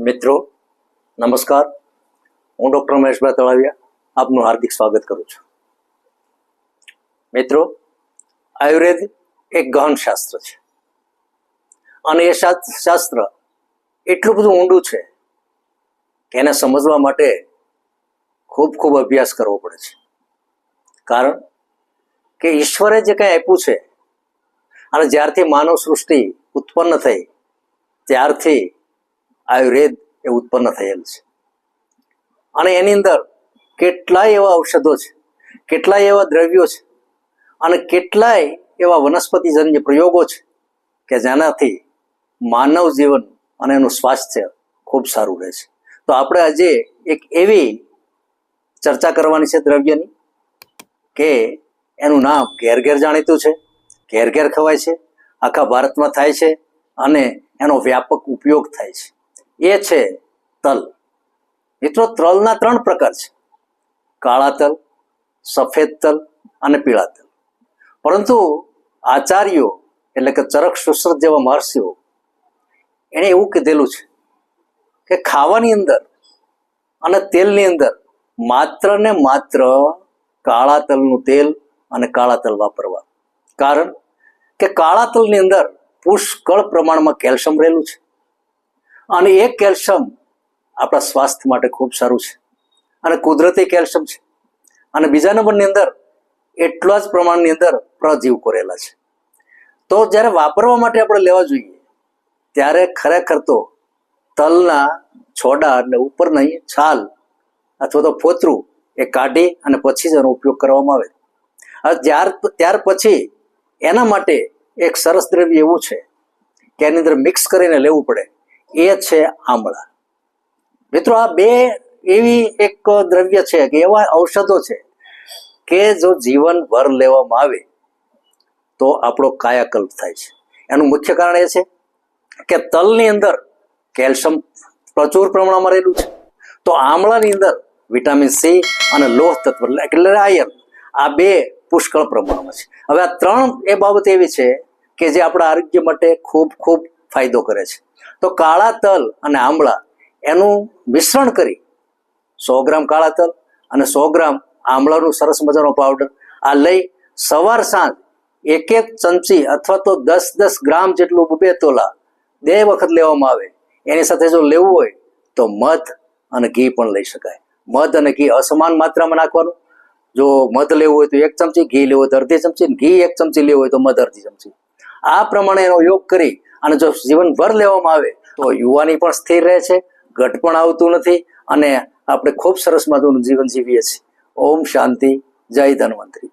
મિત્રો, નમસ્કાર. હું ડૉક્ટર મહેશભાઈ તળાવિયા આપનું હાર્દિક સ્વાગત કરું છું. મિત્રો, આયુર્વેદ એક ગહન શાસ્ત્ર છે. અને એ શાસ્ત્ર એટલું બધું ઊંડું છે કે એને સમજવા માટે ખૂબ ખૂબ અભ્યાસ કરવો પડે છે. કારણ કે ઈશ્વરે જે કંઈ આપ્યું છે અને જ્યારથી માનવ સૃષ્ટિ ઉત્પન્ન થઈ, ત્યારથી આયુર્વેદ એ ઉત્પન્ન થયેલ છે. અને એની અંદર કેટલાય એવા ઔષધો છે, કેટલાય એવા દ્રવ્યો છે અને કેટલાય એવા વનસ્પતિજન્ય પ્રયોગો છે કે જેનાથી માનવ જીવન અને એનું સ્વાસ્થ્ય ખૂબ સારું રહે છે. તો આપણે આજે એક એવી ચર્ચા કરવાની છે દ્રવ્યની કે એનું નામ ઘેર ઘેર જાણીતું છે, ઘેર ઘેર ખવાય છે, આખા ભારતમાં થાય છે અને એનો વ્યાપક ઉપયોગ થાય છે. એ છે તલ. મિત્રો, તલના ત્રણ પ્રકાર છે. કાળા તલ, સફેદ તલ અને પીળા તલ. પરંતુ આચાર્યો એટલે કે ચરક સુશ્રત જેવા મહર્ષિઓ એણે એવું કીધેલું છે કે ખાવાની અંદર અને તેલની અંદર માત્ર ને માત્ર કાળા તલનું તેલ અને કાળા તલ વાપરવા કારણ કે કાળા તલની અંદર પુષ્કળ પ્રમાણમાં કેલ્શિયમ રહેલું છે. અને એ કેલ્શિયમ આપણા સ્વાસ્થ્ય માટે ખૂબ સારું છે. અને કુદરતી કેલ્શિયમ છે. અને બીજા નંબરની અંદર એટલા જ પ્રમાણની અંદર પ્રજીવ કોરેલા છે. તો જ્યારે વાપરવા માટે આપણે લેવા જોઈએ, ત્યારે ખરેખર તો તલના છોડા એટલે ઉપરની છાલ અથવા તો ફોતરું એ કાઢી અને પછી જ એનો ઉપયોગ કરવામાં આવે. ત્યાર ત્યાર પછી એના માટે એક સરસ દ્રવ્ય એવું છે કે એની અંદર મિક્સ કરીને લેવું પડે. એ છે આમળા. મિત્રો, આ બે એવી એક દ્રવ્ય છે કે એવા ઔષધો છે કે જો જીવનભર લેવામાં આવે તો આપણો કાયાકલ્પ થાય છે. એનું મુખ્ય કારણ એ છે કે તલની અંદર કેલ્શિયમ પ્રચુર પ્રમાણમાં રહેલું છે. તો આમળાની અંદર વિટામિન સી અને લોહ તત્વ એટલે આયર્ન આ બે પુષ્કળ પ્રમાણમાં છે. હવે આ ત્રણ એ બાબત એવી છે કે જે આપણા આરોગ્ય માટે ખૂબ ખૂબ ફાયદો કરે છે. તો કાળા તલ અને આમળા એનું મિશ્રણ કરી સો ગ્રામ કાળા તલ અને સો ગ્રામ આમળાનું સરસ મજાનો પાવડર આ લઈ સવાર સાંજ એક એક ચમચી અથવા તો દસ દસ ગ્રામ જેટલું બે તોલા બે વખત લેવામાં આવે. એની સાથે જો લેવું હોય તો મધ અને ઘી પણ લઈ શકાય. મધ અને ઘી અસમાન માત્રામાં નાખવાનું. જો મધ લેવું હોય તો એક ચમચી, ઘી લેવું હોય તો અડધી ચમચી ઘી એક ચમચી લેવું હોય તો મધ અડધી ચમચી. આ પ્રમાણે એનો યોગ કરી અને જો જીવનભર લેવામાં આવે તો યુવાની પણ સ્થિર રહે છે, ઘટ પણ આવતું નથી અને આપણે ખૂબ સરસ મજાનું જીવન જીવીએ છીએ. ઓમ શાંતિ, જય ધન્વંતરી.